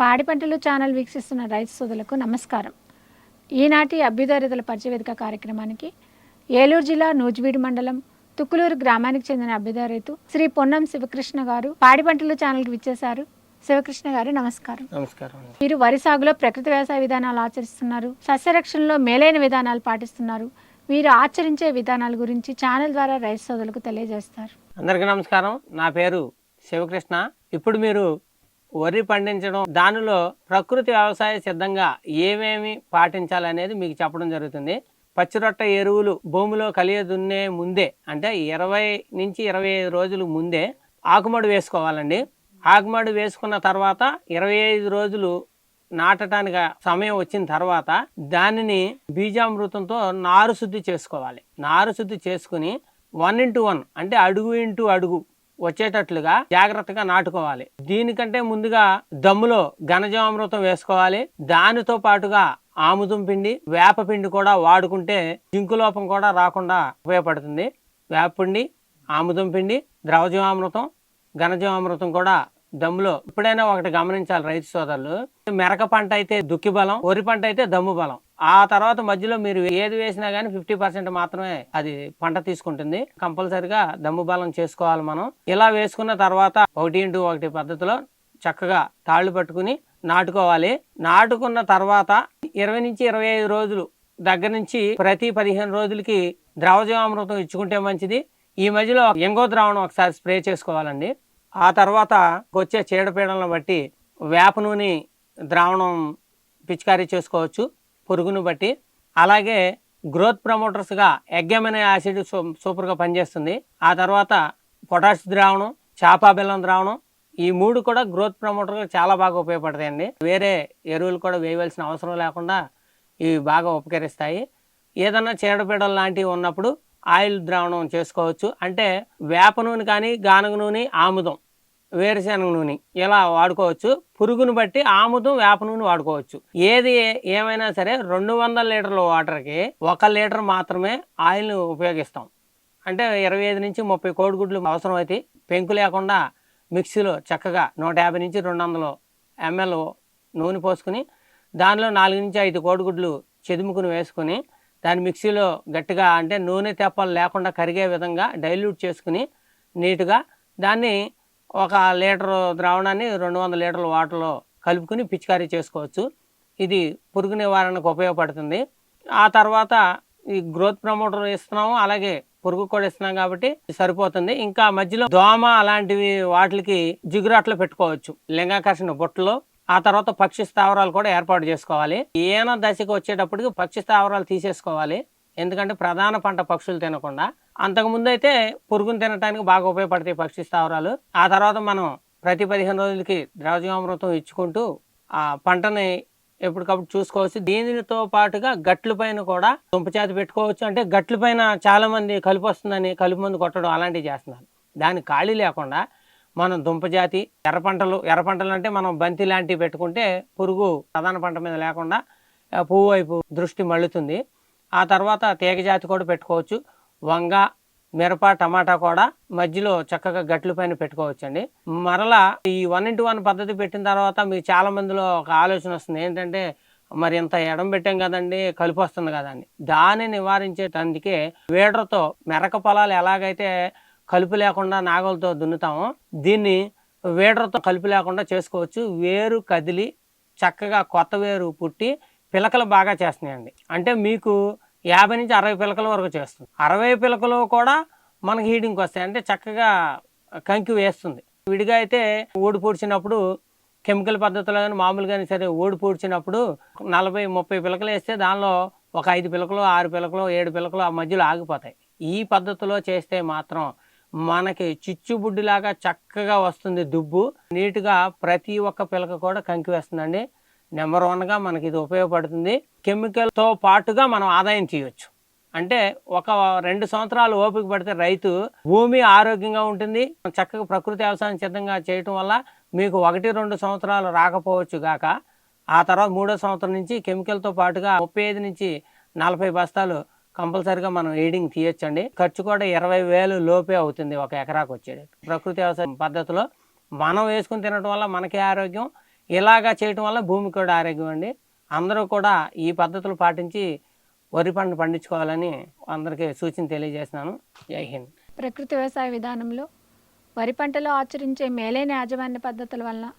పాడి పంటలు ఛానల్ వీక్షిస్తున్న రైతు సోదరులకు నమస్కారం. ఈనాటి అభ్యుదయతల పరిచయవేదిక కార్యక్రమానికి ఏలూరు జిల్లా నూజివీడు మండలం తుక్కులూరు గ్రామానికి చెందిన అభ్యుదయ రైతు శ్రీ పొన్నం శివకృష్ణ గారు పాడి పంటలు ఛానల్కి విచ్చేశారు. శివకృష్ణ గారు నమస్కారం. నమస్కారం మీరు వరి సాగులో ప్రకృతి వ్యవసాయ విధానాలు ఆచరిస్తున్నారు సస్యరక్షణలో మేలైన విధానాలు పాటిస్తున్నారు. మీరు ఆచరించే విధానాల గురించి ఛానల్ ద్వారా రైతు సోదరులకు తెలియజేస్తారు. అందరికీ నమస్కారం. నా పేరు శివకృష్ణ. ఇప్పుడు మీరు వరి పండించడం దానిలో ప్రకృతి వ్యవసాయ సిద్ధంగా ఏమేమి పాటించాలనేది మీకు చెప్పడం జరుగుతుంది. పచ్చిరొట్ట ఎరువులు భూమిలో కలియ దున్నే ముందే అంటే ఇరవై నుంచి ఇరవై ఐదు రోజులు ముందే ఆకుమడు వేసుకోవాలండి. ఆకుమడి వేసుకున్న తర్వాత ఇరవై ఐదు రోజులు నాటడానికి సమయం వచ్చిన తర్వాత దానిని బీజామృతంతో నారు శుద్ధి చేసుకోవాలి. నారు శుద్ధి చేసుకుని వన్ ఇంటూ వన్ అంటే అడుగు ఇంటూ అడుగు వచ్చేటట్లుగా జాగ్రత్తగా నాటుకోవాలి. దీనికంటే ముందుగా దమ్ములో ఘనజామృతం వేసుకోవాలి. దానితో పాటుగా ఆముదం పిండి వేప పిండి కూడా వాడుకుంటే జింకు లోపం కూడా రాకుండా ఉపయోగపడుతుంది. వేప పిండి ఆముదం పిండి ద్రవజీవామృతం ఘనజీవామృతం కూడా దమ్ములో. ఎప్పుడైనా ఒకటి గమనించాలి రైతు సోదరులు. మెరక పంట అయితే దుక్కి బలం వరి పంట అయితే దమ్ము బలం. ఆ తర్వాత మధ్యలో మీరు ఏది వేసినా కానీ ఫిఫ్టీ పర్సెంట్ మాత్రమే అది పంట తీసుకుంటుంది. కంపల్సరిగా దమ్ము బలం చేసుకోవాలి మనం. ఇలా వేసుకున్న తర్వాత ఒకటి ఇంటూ ఒకటి పద్ధతిలో చక్కగా తాళ్ళు పట్టుకుని నాటుకోవాలి. నాటుకున్న తర్వాత ఇరవై నుంచి ఇరవై ఐదు రోజులు దగ్గర నుంచి ప్రతి పదిహేను రోజులకి ద్రవజీవామృతం ఇచ్చుకుంటే మంచిది. ఈ మధ్యలో ఎంగో ద్రావణం ఒకసారి స్ప్రే చేసుకోవాలండి. ఆ తర్వాత వచ్చే చీడపీడలను బట్టి వేప నూనె ద్రావణం పిచికారీ చేసుకోవచ్చు పురుగును బట్టి. అలాగే గ్రోత్ ప్రమోటర్స్గా ఎగ్గమైన యాసిడ్ సూ సూపర్గా పనిచేస్తుంది. ఆ తర్వాత పొటాష్ ద్రావణం చాపా బెల్లం ద్రావణం ఈ మూడు కూడా గ్రోత్ ప్రమోటర్గా చాలా బాగా ఉపయోగపడతాయండి. వేరే ఎరువులు కూడా వేయవలసిన అవసరం లేకుండా ఇవి బాగా ఉపకరిస్తాయి. ఏదన్నా చీడపీడలు లాంటివి ఉన్నప్పుడు ఆయిల్ ద్రావణం చేసుకోవచ్చు. అంటే వేప నూనె కానీ గానగ నూనె ఆముదం వేరుశనగ నూనె ఇలా వాడుకోవచ్చు. పురుగును బట్టి ఆముదం వేప నూనె వాడుకోవచ్చు. ఏది ఏమైనా సరే రెండు వందల లీటర్ల వాటర్కి ఒక లీటర్ మాత్రమే ఆయిల్ని ఉపయోగిస్తాం. అంటే ఇరవై ఐదు నుంచి ముప్పై కోడిగుడ్లు అవసరం అయితే పెంకు లేకుండా మిక్సీలో చక్కగా నూట యాభై నుంచి రెండు వందలు ఎంఎల్ నూనె పోసుకుని దానిలో నాలుగు నుంచి ఐదు కోడిగుడ్లు చెదుముకుని వేసుకుని దాన్ని మిక్సీలో గట్టిగా అంటే నూనె తెప్పలు లేకుండా కరిగే విధంగా డైల్యూట్ చేసుకుని నీట్గా దాన్ని ఒక లీటర్ ద్రావణాన్ని రెండు వందల లీటర్ల వాటర్లో కలుపుకుని పిచికారీ చేసుకోవచ్చు. ఇది పురుగు నివారణకు ఉపయోగపడుతుంది. ఆ తర్వాత ఈ గ్రోత్ ప్రమోటర్ ఇస్తున్నాము అలాగే పురుగు కూడా ఇస్తున్నాం కాబట్టి సరిపోతుంది. ఇంకా మధ్యలో దోమ అలాంటివి వాటికి జిగురాట్లు పెట్టుకోవచ్చు. లింగాకర్షణ బొట్టలో ఆ తర్వాత పక్షి స్థావరాలు కూడా ఏర్పాటు చేసుకోవాలి. ఈయన దశకు వచ్చేటప్పటికి పక్షి స్థావరాలు తీసేసుకోవాలి. ఎందుకంటే ప్రధాన పంట పక్షులు తినకుండా. అంతకుముందు అయితే పురుగును తినడానికి బాగా ఉపయోగపడతాయి పక్షి స్థావరాలు. ఆ తర్వాత మనం ప్రతి పదిహేను రోజులకి ద్రవజీవామృతం ఇచ్చుకుంటూ ఆ పంటని ఎప్పటికప్పుడు చూసుకోవచ్చు. దీనితో పాటుగా గట్ల పైన కూడా దుంపచేతి పెట్టుకోవచ్చు. అంటే గట్ల పైన చాలామంది కలుపు వస్తుందని కలుపు మందు కొట్టడం అలాంటివి చేస్తున్నారు. దాని ఖాళీ లేకుండా మనం దుంపజాతి ఎర్ర పంటలు ఎర్ర పంటలు అంటే మనం బంతి లాంటివి పెట్టుకుంటే పురుగు ప్రధాన పంట మీద లేకుండా పువ్వు వైపు దృష్టి మళ్ళుతుంది. ఆ తర్వాత తీగ జాతి కూడా పెట్టుకోవచ్చు. వంగ మిరప టమాటా కూడా మధ్యలో చక్కగా గట్ల పైన పెట్టుకోవచ్చు అండి మరలా ఈ వన్ ఇంటూ వన్ పద్ధతి పెట్టిన తర్వాత మీకు చాలా మందిలో ఒక ఆలోచన వస్తుంది. ఏంటంటే మరి ఇంత ఎడం పెట్టాం కదండి కలుపు వస్తుంది కదండి. దాన్ని నివారించేటందుకే వేడర్తో మెరక పొలాలు ఎలాగైతే కలుపు లేకుండా నాగలతో దున్నుతాము. దీన్ని వేడరతో కలుపు లేకుండా చేసుకోవచ్చు. వేరు కదిలి చక్కగా కొత్త వేరు పుట్టి పిలకలు బాగా చేస్తున్నాయండి. అంటే మీకు యాభై నుంచి అరవై పిలకల వరకు చేస్తుంది. అరవై పిలకలు కూడా మనకి హీటింగ్కి వస్తాయి. అంటే చక్కగా కంకి వేస్తుంది. విడిగా అయితే ఓడి పూడ్చినప్పుడు కెమికల్ పద్ధతిలో కానీ మామూలుగా సరే ఓడి పూడ్చినప్పుడు నలభై ముప్పై పిలకలు వేస్తే దానిలో ఒక ఐదు పిలకలు ఆరు పిలకలు ఏడు పిలకలు ఆ మధ్యలో ఆగిపోతాయి. ఈ పద్ధతిలో చేస్తే మాత్రం మనకి చిచ్చుబుడ్డిలాగా చక్కగా వస్తుంది దుబ్బు. నీట్గా ప్రతి ఒక్క పిలక కూడా కంకి వేస్తుందండి. నెంబర్ వన్గా మనకి ఇది ఉపయోగపడుతుంది. కెమికల్తో పాటుగా మనం ఆదాయం తీయొచ్చు. అంటే ఒక రెండు సంవత్సరాలు ఓపిక పడితే రైతు భూమి ఆరోగ్యంగా ఉంటుంది. చక్కగా ప్రకృతి వ్యవసాయం సిద్ధంగా చేయటం వల్ల మీకు ఒకటి రెండు సంవత్సరాలు రాకపోవచ్చు గాక ఆ తర్వాత మూడో సంవత్సరం నుంచి కెమికల్తో పాటుగా ముప్పై ఐదు నుంచి నలభై బస్తాలు కంపల్సరిగా మనం ఎయిడింగ్ తీయొచ్చండి. ఖర్చు కూడా ఇరవై వేలు లోపే అవుతుంది ఒక ఎకరాకు వచ్చేది. ప్రకృతి వ్యవసాయం పద్ధతిలో మనం వేసుకుని తినడం వల్ల మనకే ఆరోగ్యం ఇలాగా చేయటం వల్ల భూమి కూడా ఆరోగ్యం అండి. అందరూ కూడా ఈ పద్ధతులు పాటించి వరి పంట పండించుకోవాలని అందరికీ సూచన తెలియజేస్తున్నాను. జై హింద్. ప్రకృతి వ్యవసాయ విధానంలో వరి పంటలో ఆచరించే మేలైన యాజమాన్య పద్ధతుల వలన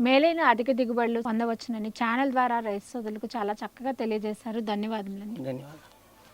మేలైన అధిక దిగుబడులు పొందవచ్చునని ఛానల్ ద్వారా రైతు సోదరులకు చాలా చక్కగా తెలియజేశారు. ధన్యవాదములండి. ధన్యవాదాలు.